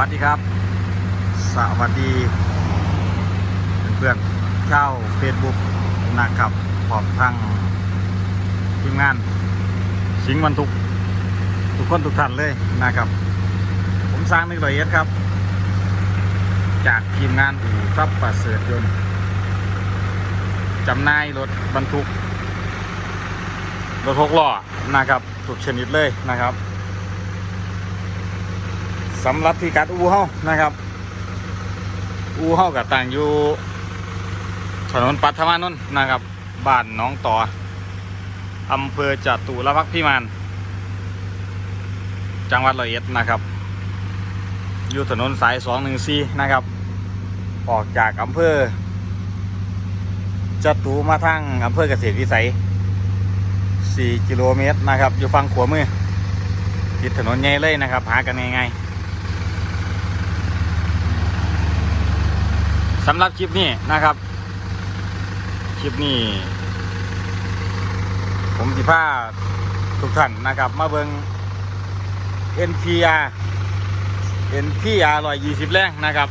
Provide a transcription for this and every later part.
วัสดีครับ สวัสดีเพื่อนๆชาวเฟซบุ๊กนะครับพร้อมทั้งทีมงาน สิงห์วันทุก ทุกคนทุกท่านเลยนะครับ ผมสร้างนึกละเอียดครับ จากทีมงานอู่ทรัพย์ประเสริฐยนต์จำนายรถบรรทุกรถหกล้อนะครับทุกชนิดเลยนะครับ สำหรับที่กัดอูเฮานะครับ อูเฮากับต่างอยู่ถนนปัทมานนท์นะครับบ้านน้องต่ออำเภอจตุรพักษ์พิมานจังหวัดร้อยเอ็ดนะครับ อยู่ถนนสาย 214 นะครับ ออกจากอำเภอจตุมาทางอำเภอเกษตรวิสัย 4 กิโลเมตรนะครับ อยู่ฝั่งขวามือติดถนนใหญ่เลยนะครับหากันง่ายๆ สำหรับคลิปนี้นะครับ คลิปนี้ ผมสิพาทุกท่านนะครับ มาเบิง NPR NPR 120 แรงนะครับ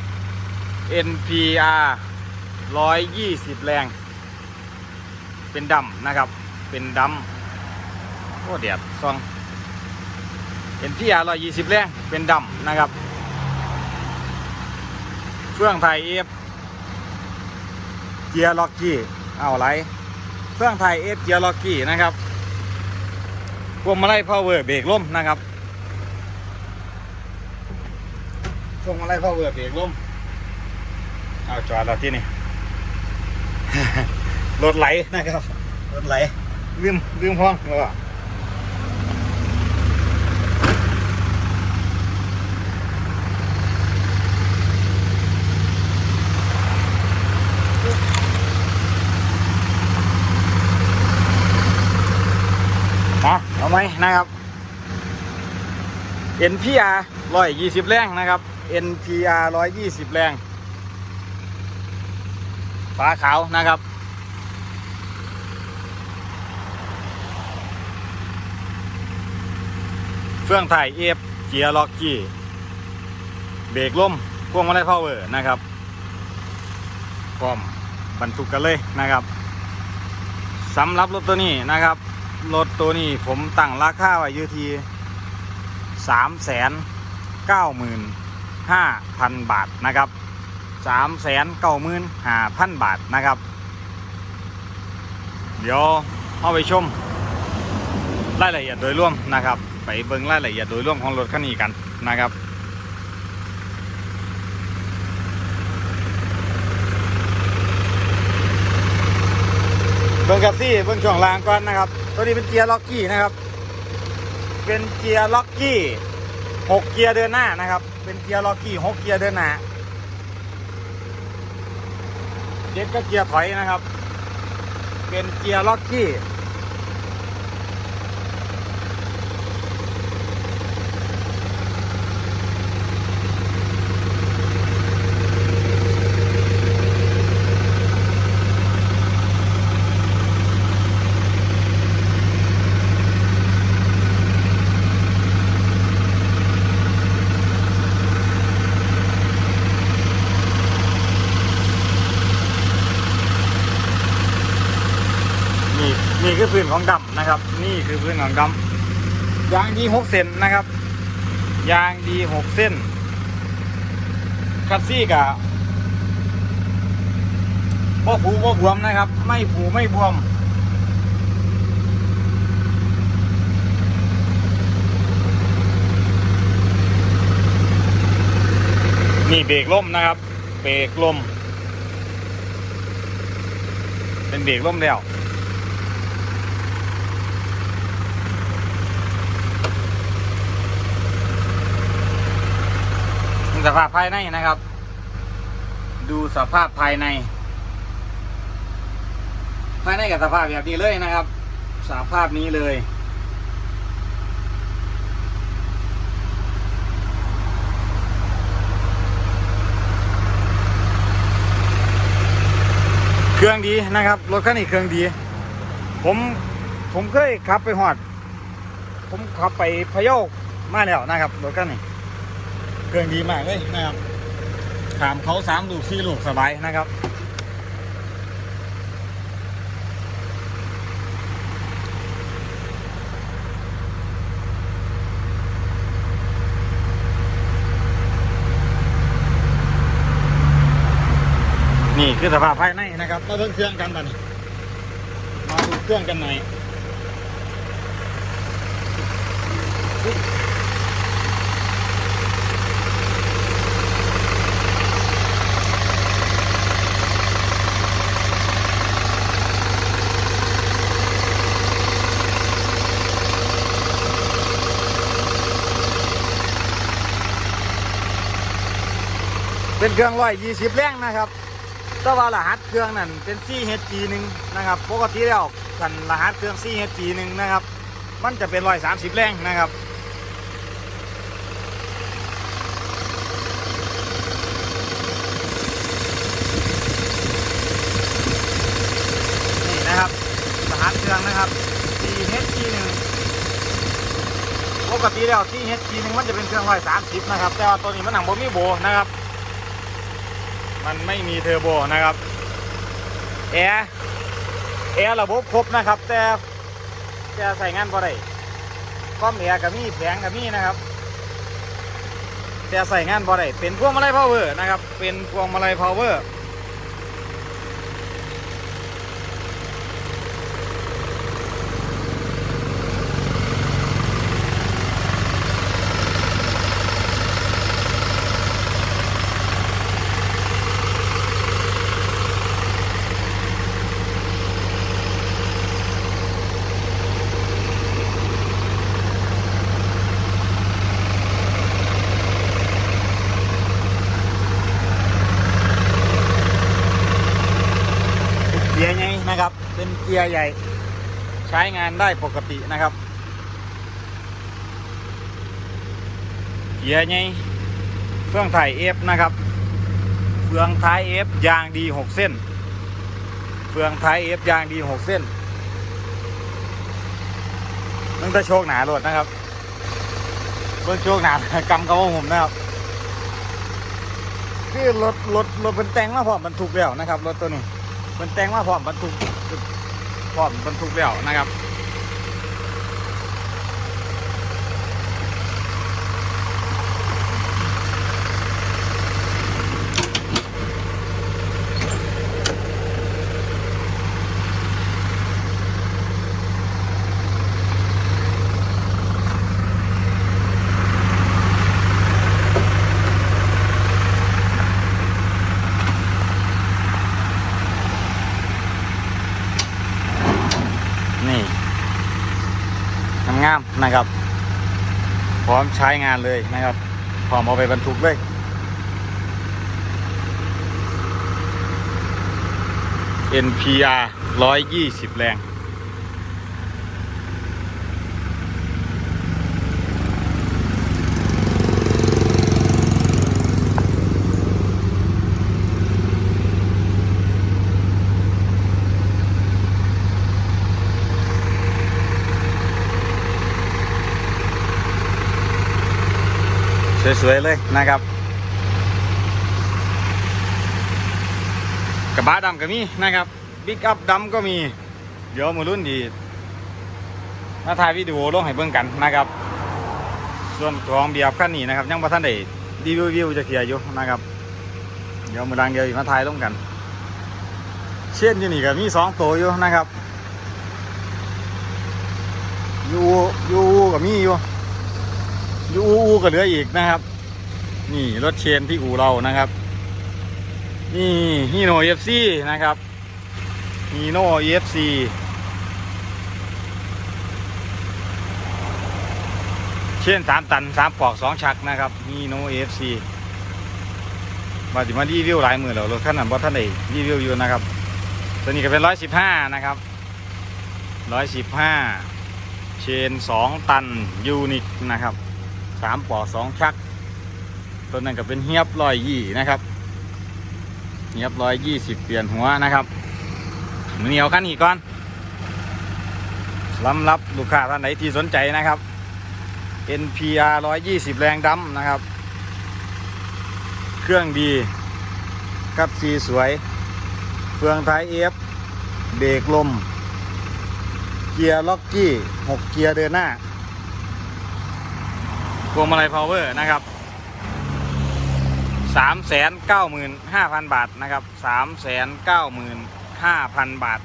NPR 120 แรง เป็นดำนะครับ เป็นดำโอ้เดียดซอง NPR 120 แรง เป็นดำนะครับเฟื่องไทยเอฟ เกียร์ล็อกกี้เอาไรเฟื่องไทยเอฟเกียร์ล็อกกี้นะครับพวงมาลัยพาวเวอร์เบรกล่มนะครับพวงมาลัยพาวเวอร์เบรกล่มเอาจอดแล้วที่นี่รถไหลนะครับรถไหลลืมลืมห้องแล้ว เอาไหมนะครับ NPR 120 แรงนะครับ NPR 120 แรงฟ้าขาวนะครับเฟื่องไทยเอฟเกียร์ล็อกกี้เบรกล่มพวงมาลัยพาวเวอร์นะครับพร้อมบรรทุกกันเลยนะครับสำหรับรถตัวนี้นะครับ รถตัวนี้ผมตั้งราคาไว้อยู่ที่สามแสนเก้าหมื่นห้าพันบาทนะครับสามแสนเก้าหมื่นห้าพันบาทนะครับ เดี๋ยวเข้าไปชมรายละเอียดโดยรวมนะครับ ไปเบิ่งรายละเอียดโดยรวมของรถคันนี้กันนะครับเบิ่งกับซี่เบิ่งช่วงล่างก่อนนะครับ ตัวนี้เป็นเกียร์ล็อกกี้นะครับ เป็นเกียร์ล็อกกี้หกเกียร์เดินหน้านะครับ เป็นเกียร์ล็อกกี้หกเกียร์เดินหน้าเด็ดก็เกียร์ถอยนะครับ เป็นเกียร์ล็อกกี้ นี่นี่คือพื้น ของดำนะครับ นี่คือพื้นของดำยางดีหกเซนนะครับ ยางดีหกเส้นคัสซี่กับพ่ผูพ่บวมนะครับ ไม่ผูไม่บวมนี่เบรกล่มนะครับ เบรกล่ม เป็นเบรกล่มแล้ว สภาพภายในนะครับ ดูสภาพภายใน ภายในกับสภาพแบบนี้เลยนะครับ สภาพนี้เลย เครื่องดีนะครับ รถคันนี้เครื่องดี ผมผมเคยขับไปหอด ผมขับไปพะเยามาแล้วนะครับรถคันนี้ เครื่องดีมากเลยนะครับ ถามเขาสามลูกสี่ลูกสบายนะครับ นี่คือสภาพภายในนะครับมาเบิ่งเครื่องกันบัดนี้มาดูเครื่องกันหน่อย เป็นเครื่องร้อยยี่สิบแรงนะครับแต่ว่ารหัสเครื่องนั่นเป็น 4HG หนึ่งนะครับ ปกติแล้วกันรหัสเครื่อง 4HG หนึ่งนะครับ มันจะเป็น130แรงนะครับนี่นะครับรหัสเครื่องนะครับ 4HG หนึ่งปกติแล้ว 4HG หนึ่งมันจะเป็นเครื่อง130นะครับ แต่ว่าตัวนี้มันหนังบ่มีโบนะครับ มันไม่มีเทอร์โบนะครับแอร์แอร์ระบบครบนะครับ แต่แต่ใส่งานพอได้ก้อมแอร์กับมีแผงกับมีนะครับ แต่ใส่งานพอได้เป็นพวงมาลัยพาวเวอร์นะครับ เป็นพวงมาลัยพาวเวอร์ กียร์ใหญ่นะครับ เป็นเกียร์ใหญ่ ใช้งานได้ปกตินะครับ เกียร์ใหญ่เฟื่องถ่ายเอฟนะครับเฟืองท้ายเอฟยางดี6เส้นเฟืองท้ายเอฟยางดี6เส้นมึงจะโชคหนาโหลดนะครับเบิ่งโชคหนากำกระว่าผมนะครับคือรถรถรถเป็นแต่งมาพร้อมบรรทุกแล้วนะครับรถตัวนี้ มันแต่งมาพร้อมบรรทุกพร้อมบรรทุกแล้วนะครับ นี่งามๆ นะครับ พร้อมใช้งานเลยนะครับ พร้อมเอาไปบรรทุกเลย NPR 120แรง สวยๆเลยนะครับ กระบะดำก็มีนะครับบิ๊กอัพดำก็มี เดี๋ยวมือรุ่นดีมาถ่ายวิดีโอลงให้เบิ่งกันนะครับ ส่วนของเบียบขั้นนี้นะครับ ยังบ่ทันได้รีวิววิวจะเคลียร์อยู่นะครับ เดี๋ยวมือดังเดียวอีกมาถ่ายลงกัน เช่นอยู่นี่ก็มีสองตัวอยู่นะครับยูยูก็มีอยู่ ยูอูก็เหลืออีกนะครับ นี่รถเชนที่อูเรานะครับ นี่ฮีโน่เอฟซีนะครับฮีโน่เอฟซีเช่นสามตันสามปอกสองชักนะครับฮีโน่เอฟซีมาจิมารีวิวหลายหมื่นแล้วรถคันนั้นบอท่านใดรีวิวอยู่นะครับตัวนี้ก็เป็นร้อยสิบห้านะครับร้อยสิบห้าเชนสองตันยูนิคนะครับ สามปอสองชัก ตัวนั้นก็เป็นเฮียบร้อยยี่นะครับเฮียบร้อยยี่สิบเปลี่ยนหัวนะครับเหนียวขั้นอีกก่อนลำรับลูกค้าท่านไหนที่สนใจนะครับ NPR 120 แรงดำนะครับ เครื่องดีกับสีสวย เฟืองท้ายเอฟเบรกลม เกียร์ล็อกกี้หกเกียร์เดินหน้า พวงมาลัยพาวเวอร์นะครับสามแสนเก้าหมื่นห้าพันบาทนะครับสามแสนเก้าหมื่นห้าพันบาท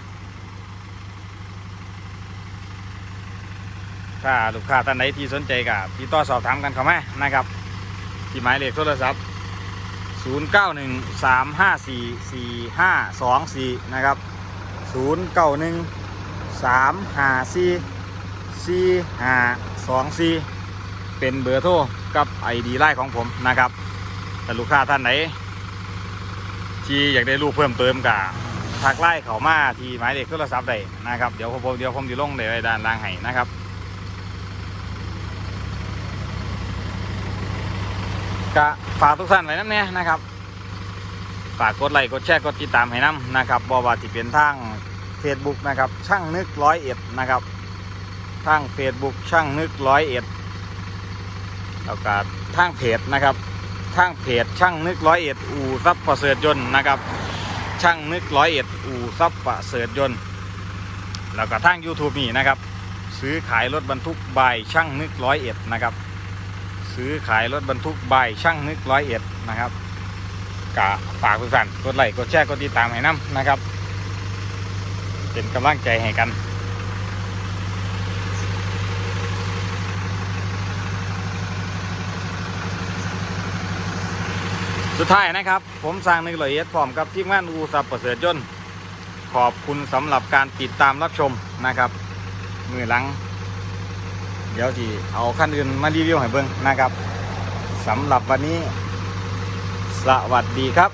ถ้าลูกค้าท่านใดที่สนใจกับติดต่อสอบถามกันเข้ามานะครับ ที่หมายเลขโทรศัพท์0913544524นะครับ0913544524เเป็นเบอร์โทรกับไอดีไลน์ของผมนะครับแต่ลูกค้าท่านไหน ที่อยากได้รูปเพิ่มเติมกับทักไล่เขามาที่หมายเลขโทรศัพท์ได้นะครับเดี๋ยวผมเดี๋ยวผมจะลงในไว้ด้านล่างให้นะครับก็ฝากทุกท่านไว้น้ำเนี่ยนะครับ ฝากกดไลค์กดแชร์กดติดตามให้น้ำนะครับบอว่าที่เป็นทาง Facebook นะครับช่างนึกร้อยเอ็ดนะครับทาง Facebook ช่างนึกร้อยเอ็ด แล้วก็ทางเพจนะครับทางเพจช่างนึกร้อยเอ็ดอู่ซับประเสริฐยนต์นะครับ ช่างนึกร้อยเอ็ดอู่ซับประเสริฐยนต์แล้วก็ทาง YouTube นี่นะครับ ซื้อขายรถบรรทุกใบช่างนึกร้อยเอ็ดนะครับ ซื้อขายรถบรรทุกใบช่างนึกร้อยเอ็ดนะครับกะฝากทุกท่านกดไลค์กดแชร์กดติดตามให้น้ำนะครับ เป็นกำลังใจให้กัน สุดท้ายนะครับ ผมสร้างนึกร้อยเอ็ดพร้อมกับทีมงานอูสับประเสริฐยนต์ขอบคุณสำหรับการติดตามรับชมนะครับ มือหลัง เดี๋ยวสิเอาขั้นอื่นมารีวิวให้เบิ่งนะครับสำหรับวันนี้ สวัสดีครับ